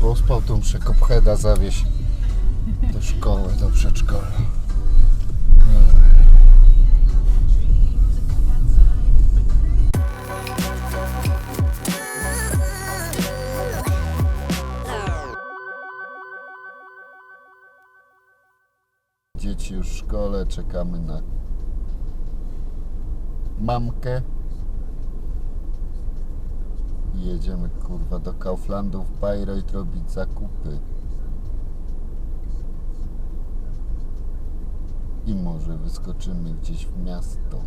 pospał, to muszę kopcheda zawieźć do szkoły, do przedszkola. Dzieci już w szkole, czekamy na mamkę. I jedziemy kurwa do Kauflandu w Bayreuth robić zakupy. I może wyskoczymy gdzieś w miasto.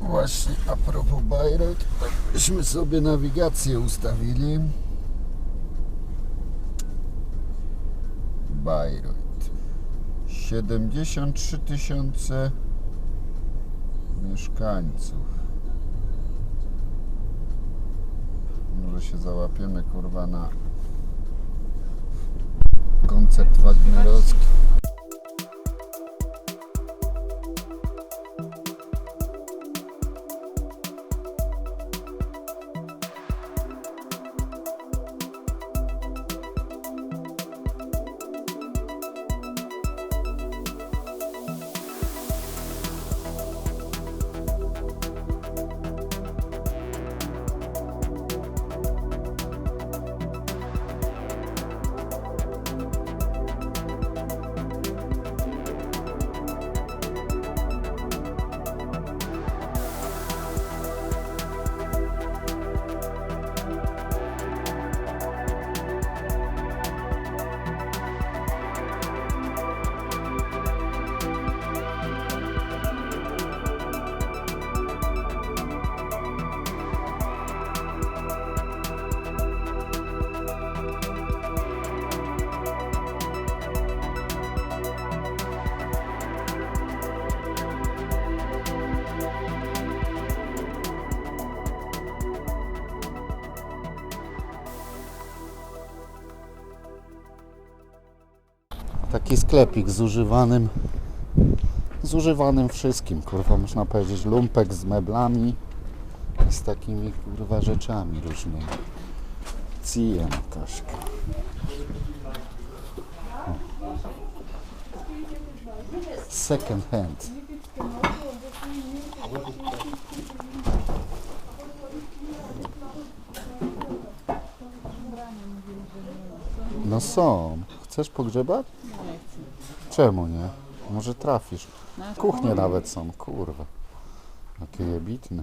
Właśnie a propos Bayreuth, tak byśmy sobie nawigację ustawili. Bayreuth. 73 tysiące mieszkańców. Może się załapiemy kurwa na koncert wagnerowski. Taki sklepik z używanym z używanym wszystkim, kurwa można powiedzieć lumpek z meblami i z takimi kurwa rzeczami różnymi. Cija Nataszka. Second hand. No są. Chcesz pogrzebać? Czemu nie? Może trafisz. Kuchnie nawet są, kurwa. Jakie jebitne.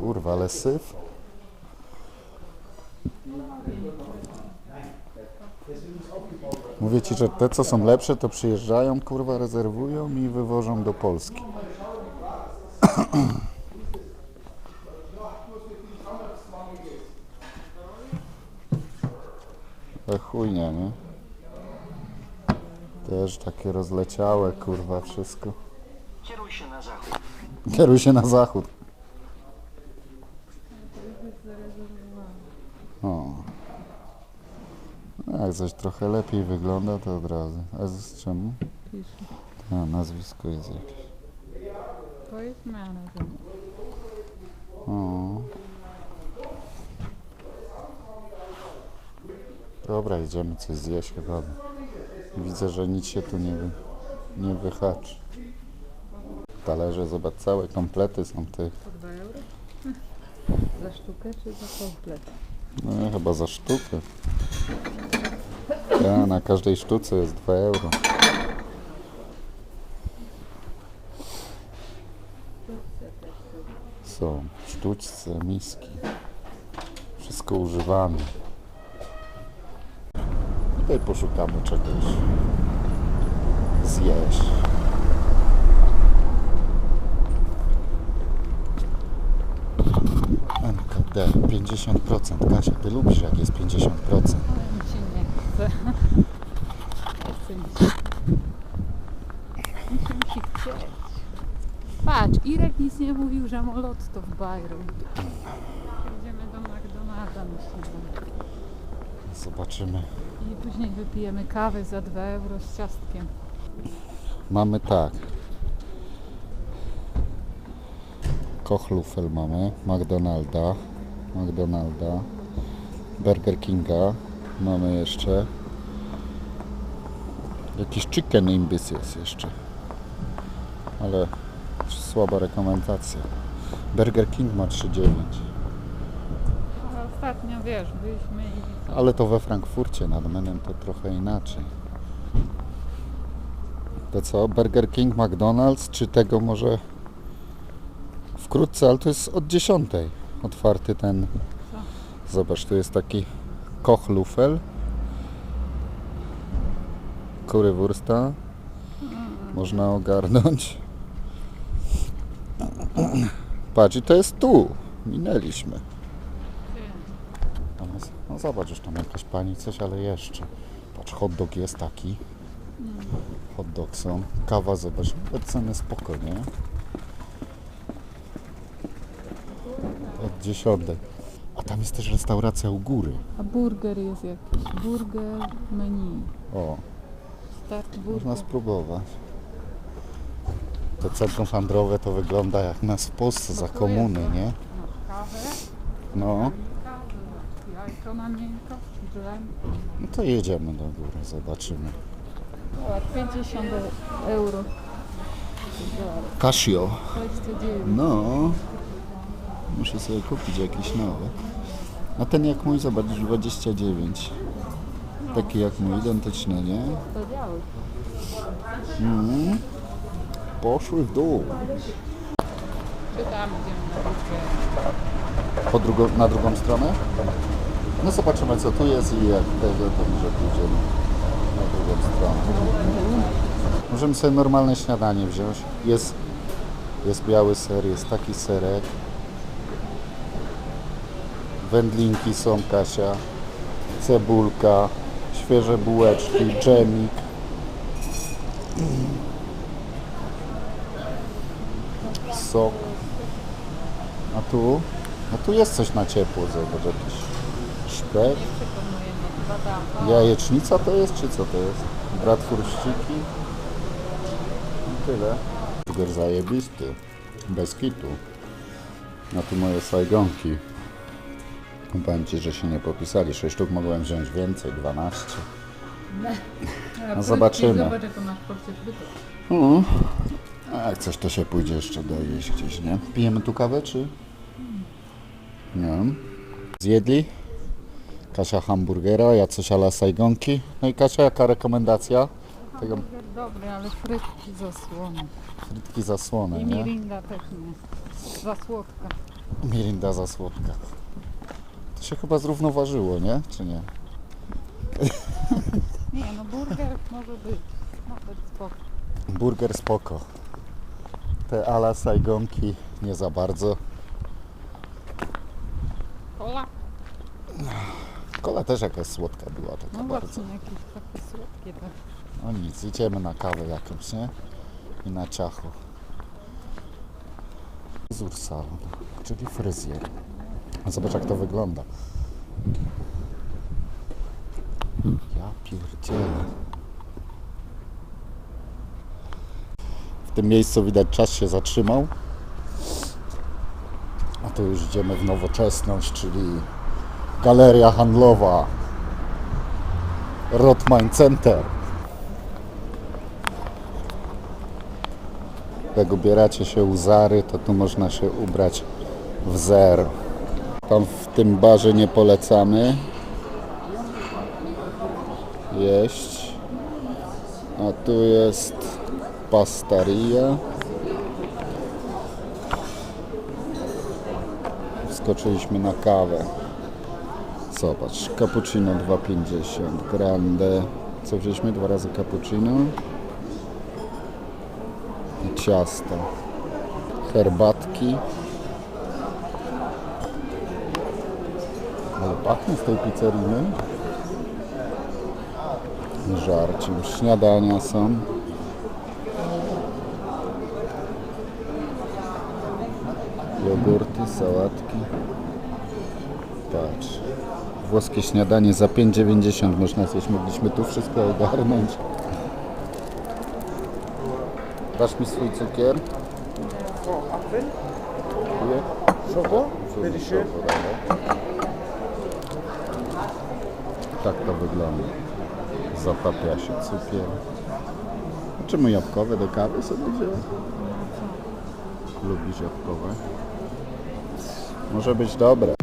Kurwa, ale syf. Mówię ci, że te co są lepsze to przyjeżdżają, kurwa, rezerwują i wywożą do Polski. Ale chujnie, nie? Też takie rozleciałe, kurwa, wszystko. Kieruj się na zachód. Kieruj się na zachód. O. No, Jak coś trochę lepiej wygląda, to od razu. A z czemu? A, nazwisko jest jakieś. To jest manager. O. Dobra, idziemy coś zjeść chyba. Widzę, że nic się tu nie, wy, nie wyhaczy. Talerze, zobacz, całe komplety są tych. Po 2 euro? Za sztukę czy za komplet? No chyba za sztukę. Ja, na każdej sztuce jest 2 euro. Są sztućce, miski. Wszystko używane. Tutaj poszukamy czegoś zjeść. NKD 50%. Kasia, ty lubisz jak jest 50%. Ale mi się nie chce. Chce mi się. Mi się chcieć. Patrz, Irek nic nie mówił, że mu lotto w Bayreuth. Idziemy do McDonalda myślę. Zobaczymy. I później wypijemy kawę za 2 euro z ciastkiem. Mamy tak. Kochlufel mamy, McDonalda, McDonalda, Burger Kinga mamy jeszcze. Jakiś chicken imbis jest jeszcze. Ale słaba rekomendacja. Burger King ma 3,9. Ale ostatnio wiesz, byliśmy i? Ale to we Frankfurcie nad Menem to trochę inaczej. To co? Burger King, McDonald's, czy tego może wkrótce, ale to jest od 10 otwarty ten. Zobacz, tu jest taki Kochlufel. Currywursta. Można ogarnąć. Patrz, i to jest tu. Minęliśmy. No zobacz, już tam jakaś pani coś, ale jeszcze. Patrz, hot dog jest taki. Hot dog są. Kawa, zobacz, te ceny spokojnie. Od dziesiątej. A tam jest też restauracja u góry. A burger jest jakiś. Burger menu. O, Start można burger. spróbować. To centrum handlowe to wygląda jak nas w Polsce za komuny, nie? Kawę, No, jajko na miękko, no to jedziemy do góry, zobaczymy. O, 50 euro. Casio. 29. No, muszę sobie kupić jakiś nowy. A ten jak mój, zobacz, 29. Taki jak mój, identyczny, nie? To. Mhm. Poszły w dół. Czy tam idziemy na burger? Po drugo, na drugą stronę? No zobaczymy co tu jest i jak tego, to może pójdziemy na drugą stronę. Możemy sobie normalne śniadanie wziąć. Jest, jest biały ser, jest taki serek. Wędlinki są, Kasia. Cebulka, świeże bułeczki, dżemik. Sok. A tu? A tu jest coś na ciepło, zobacz, jakiś mnie badam. Jajecznica to jest, czy co to jest? Bratwurściki? I tyle. Burger zajebisty. Bez kitu. A tu moje sajgonki. Powiem Ci, że się nie popisali. 6 sztuk mogłem wziąć więcej, 12. No zobaczymy. Zobacz, jaką masz porcję. Mhm. A jak coś to się pójdzie jeszcze dojeść gdzieś, nie? Pijemy tu kawę, czy? Nie. Zjedli? Kasia hamburgera, ja coś ala sajgonki. No i Kasia, jaka rekomendacja? Tego Burger dobry, ale frytki zasłony. frytki zasłone, I nie? mirinda też nie. Za słodka. Mirinda za słodka. To się chyba zrównoważyło, nie? Czy nie? Nie, no burger może być. Nawet spoko. Burger spoko. Te ala sajgonki nie za bardzo. Kola? Kola też jakaś słodka była, taka No bardzo. właśnie, jakieś takie słodkie też. No nic, idziemy na kawę jakąś, nie? I na ciacho. Fryzur salon, czyli fryzjer. Zobacz jak to wygląda. Ja pierdzielę. W tym miejscu widać czas się zatrzymał. A tu już idziemy w nowoczesność, czyli galeria handlowa. Rotmain Center. Jak ubieracie się u Zary, to tu można się ubrać w zer. Tam w tym barze nie polecamy jeść. A tu jest pastaria. Wskoczyliśmy na kawę. Zobacz, cappuccino 2,50, grande. Co wzięliśmy? Dwa razy cappuccino i ciasta, herbatki. Ale pachnie z tej pizzerii. Żarciem. Śniadania są. Jogurty, sałatki. Patrz. Włoskie śniadanie za 5,90 można zjeść. Mogliśmy tu wszystko ogarnąć. Dasz mi swój cukier? Dziękuję. Schokolade. Tak to wygląda. Zatapia się cukier. A Czemu jabłkowe do kawy sobie wziąłem? Lubisz jabłkowe? Może być dobre.